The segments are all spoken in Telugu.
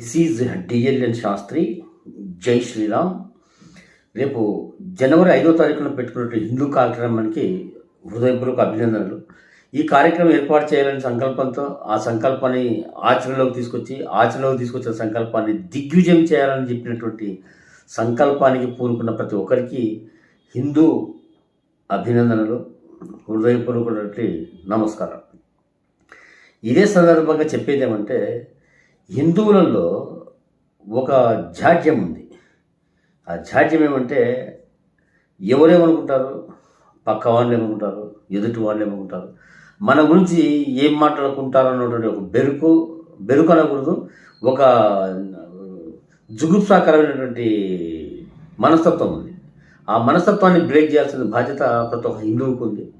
దిస్ ఈజ్ డిఎల్ఎన్ శాస్త్రి జై శ్రీరామ్ రేపు జనవరి ఐదో తారీఖున పెట్టుకున్నటువంటి హిందూ కార్యక్రమానికి హృదయపూర్వక అభినందనలు. ఈ కార్యక్రమం ఏర్పాటు చేయాలని సంకల్పంతో ఆ సంకల్పాన్ని ఆచరణలోకి తీసుకొచ్చి ఆచరణలోకి తీసుకొచ్చిన సంకల్పాన్ని దిగ్విజయం చేయాలని చెప్పినటువంటి సంకల్పానికి పూనుకున్న ప్రతి ఒక్కరికి హిందూ అభినందనలు. హృదయపూర్వకటువంటి నమస్కారం. ఇదే సందర్భంగా చెప్పేది ఏమంటే హిందువులలో ఒక జాడ్యం ఉంది. ఆ జాడ్యం ఏమంటే ఎవరేమనుకుంటారు పక్క వాళ్ళు ఏమనుకుంటారు? ఎదుటి వాళ్ళు ఏమనుకుంటారు? మన గురించి ఏం మాట్లాడుకుంటారు అన్నటువంటి ఒక బెరుకు బెరుకు అనకూడదు. ఒక జుగుప్సాకరమైనటువంటి మనస్తత్వం ఉంది. ఆ మనస్తత్వాన్ని బ్రేక్ చేయాల్సిన బాధ్యత ప్రతి ఒక్క హిందువుకు ఉంది.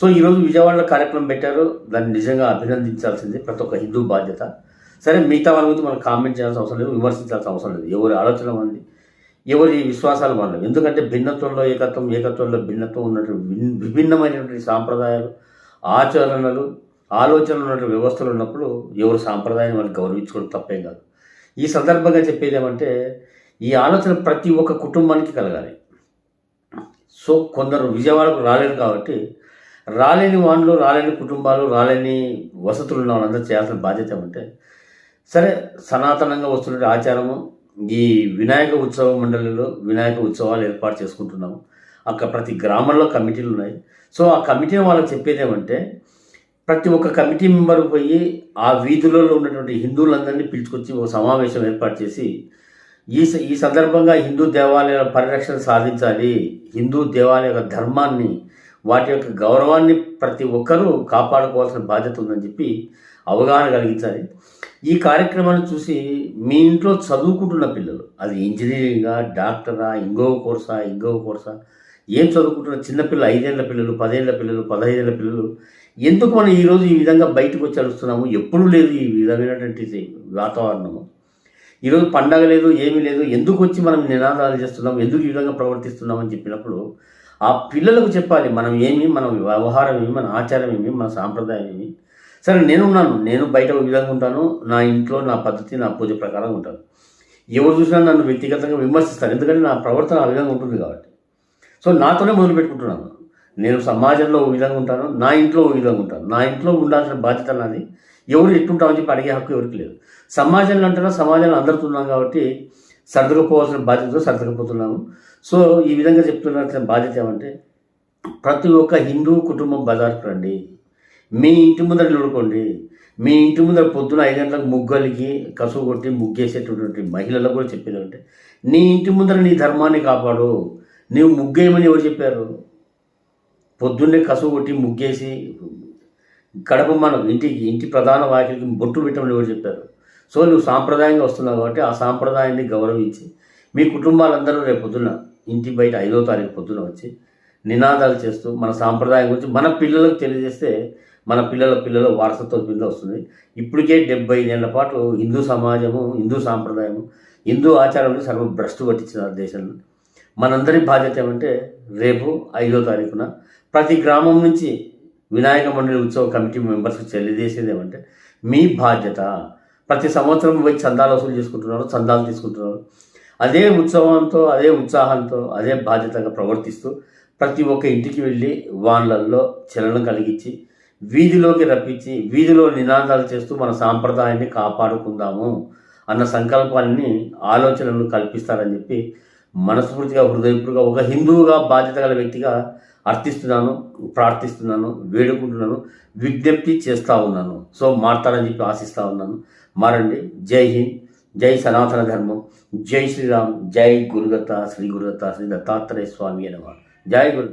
సో ఈరోజు విజయవాడలో కార్యక్రమం పెట్టారు. దాన్ని నిజంగా అభినందించాల్సింది ప్రతి ఒక్క హిందూ బాధ్యత. సరే మిగతా వాళ్ళ గురించి మనం కామెంట్ చేయాల్సిన అవసరం లేదు విమర్శించాల్సిన అవసరం లేదు. ఎవరి ఆలోచన మంది ఎవరి విశ్వాసాలు మనవి ఎందుకంటే భిన్నత్వంలో ఏకత్వం ఏకత్వంలో భిన్నత్వం ఉన్నటువంటి విభిన్నమైనటువంటి సాంప్రదాయాలు ఆచరణలు ఆలోచనలు ఉన్నటువంటి వ్యవస్థలు ఉన్నప్పుడు ఎవరు సాంప్రదాయం వాళ్ళని గౌరవించుకోవడం తప్పేం కాదు. ఈ సందర్భంగా చెప్పేది ఏమంటే ఈ ఆలోచన ప్రతి ఒక్క కుటుంబానికి కలగాలి. సో కొందరు విజయవాడకు రాలేరు కాబట్టి రాలేని వాళ్ళు రాలేని కుటుంబాలు రాలేని వసతులు ఉన్న వాళ్ళందరూ చేయాల్సిన బాధ్యత ఏమంటే సరే సనాతనంగా వస్తున్న ఆచారము ఈ వినాయక ఉత్సవ మండలిలో వినాయక ఉత్సవాలు ఏర్పాటు చేసుకుంటున్నాము. అక్కడ ప్రతి గ్రామంలో కమిటీలు ఉన్నాయి. సో ఆ కమిటీ వాళ్ళకి చెప్పేది ఏమంటే ప్రతి ఒక్క కమిటీ మెంబర్ పోయి ఆ వీధులలో ఉన్నటువంటి హిందువులందరినీ పిలుచుకొచ్చి ఒక సమావేశం ఏర్పాటు చేసి ఈ ఈ సందర్భంగా హిందూ దేవాలయాల పరిరక్షణ సాధించాలి హిందూ దేవాలయ యొక్క ధర్మాన్ని వాటి యొక్క గౌరవాన్ని ప్రతి ఒక్కరూ కాపాడుకోవాల్సిన బాధ్యత ఉందని చెప్పి అవగాహన కలిగించాలి. ఈ కార్యక్రమాన్ని చూసి మీ ఇంట్లో చదువుకుంటున్న పిల్లలు అది ఇంజనీరింగా డాక్టరా ఇంకో కోర్సా ఇంకో కోర్సా ఏం చదువుకుంటున్న చిన్నపిల్లలు ఐదేళ్ళ పిల్లలు పదేళ్ళ పిల్లలు పదహైదేళ్ళ పిల్లలు ఎందుకు మనం ఈరోజు ఈ విధంగా బయటకు వచ్చి అడుస్తున్నాము ఎప్పుడూ లేదు ఈ విధమైనటువంటి వాతావరణము. ఈరోజు పండగ లేదు ఏమీ లేదు ఎందుకు వచ్చి మనం నినాదాలు చేస్తున్నాం ఎందుకు ఈ విధంగా ప్రవర్తిస్తున్నామని చెప్పినప్పుడు ఆ పిల్లలకు చెప్పాలి మనం ఏమి మన వ్యవహారం ఏమి మన ఆచారం ఏమి మన సాంప్రదాయం ఏమి. సరే నేను ఉన్నాను నేను బయట ఒక విధంగా ఉంటాను నా ఇంట్లో నా పద్ధతి నా పూజ ప్రకారం ఉంటాను. ఎవరు చూసినా నన్ను వ్యక్తిగతంగా విమర్శిస్తారు ఎందుకంటే నా ప్రవర్తన ఆ విధంగా ఉంటుంది కాబట్టి. సో నాతోనే మొదలు పెట్టుకుంటున్నాను. నేను సమాజంలో ఒక విధంగా ఉంటాను నా ఇంట్లో ఒక విధంగా ఉంటాను. నా ఇంట్లో ఉండాల్సిన బాధ్యత నాది. ఎవరు ఎట్టుంటామని చెప్పి అడిగే హక్కు ఎవరికి లేదు. సమాజంలో అంటున్నా సమాజంలో అందరితో ఉన్నాం కాబట్టి సర్దుకుపోవాల్సిన బాధ్యతతో సర్దుకుపోతున్నాము. సో ఈ విధంగా చెప్తున్న బాధ్యత ఏమంటే ప్రతి ఒక్క హిందూ కుటుంబం బజార్కి రండి. మీ ఇంటి ముందర నిలుడుకోండి మీ ఇంటి ముందర పొద్దున ఐదు గంటలకు ముగ్గలికి కసువు కొట్టి ముగ్గేసేటటువంటి మహిళలకు కూడా చెప్పేది అంటే నీ ఇంటి ముందర నీ ధర్మాన్ని కాపాడు. నీవు ముగ్గేయమని ఎవరు చెప్పారు? పొద్దున్నే కసువు కొట్టి ముగ్గేసి గడప మనం ఇంటికి ఇంటి ప్రధాన వాకిలికి బొట్టు పెట్టమని ఎవరు చెప్పారు? సో నువ్వు సాంప్రదాయంగా వస్తున్నావు కాబట్టి ఆ సాంప్రదాయాన్ని గౌరవించి మీ కుటుంబాలందరూ రేపు పొద్దున ఇంటి బయట ఐదో తారీఖు పొద్దున వచ్చి నినాదాలు చేస్తూ మన సాంప్రదాయం గురించి మన పిల్లలకు తెలియజేస్తే మన పిల్లల పిల్లల వారసత్వం కింద వస్తుంది. ఇప్పటికే డెబ్బై ఐదేళ్ళ పాటు హిందూ సమాజము హిందూ సాంప్రదాయము హిందూ ఆచారాన్ని సర్వ భ్రష్టు పట్టించిన దేశంలో మనందరి బాధ్యత ఏమంటే రేపు ఐదో తారీఖున ప్రతి గ్రామం నుంచి వినాయక మండలి ఉత్సవ కమిటీ మెంబర్స్కి తెలియజేసేది ఏమంటే మీ బాధ్యత. ప్రతి సంవత్సరం పోయి చందాలు వసూలు చేసుకుంటున్నారు చందాలు తీసుకుంటున్నారు. అదే ఉత్సవంతో అదే ఉత్సాహంతో అదే బాధ్యతగా ప్రవర్తిస్తూ ప్రతి ఒక్క ఇంటికి వెళ్ళి వాళ్ళల్లో చలనం కలిగించి వీధిలోకి రప్పించి వీధిలో నినాదాలు చేస్తూ మన సాంప్రదాయాన్ని కాపాడుకుందాము అన్న సంకల్పాన్ని ఆలోచనలు కల్పిస్తారని చెప్పి మనస్ఫూర్తిగా హృదయపూర్వక ఒక హిందువుగా బాధ్యత గల వ్యక్తిగా అర్థిస్తున్నాను ప్రార్థిస్తున్నాను వేడుకుంటున్నాను విజ్ఞప్తి చేస్తూ ఉన్నాను. సో మారతారని చెప్పి ఆశిస్తూ ఉన్నాను. మారండి. జై హింద్. జై సనాతన ధర్మం. జై శ్రీరామ్. జై గురుదత్త శ్రీ గురుదత్త శ్రీ దత్తాత్రేయ స్వామి అనమా జై గురు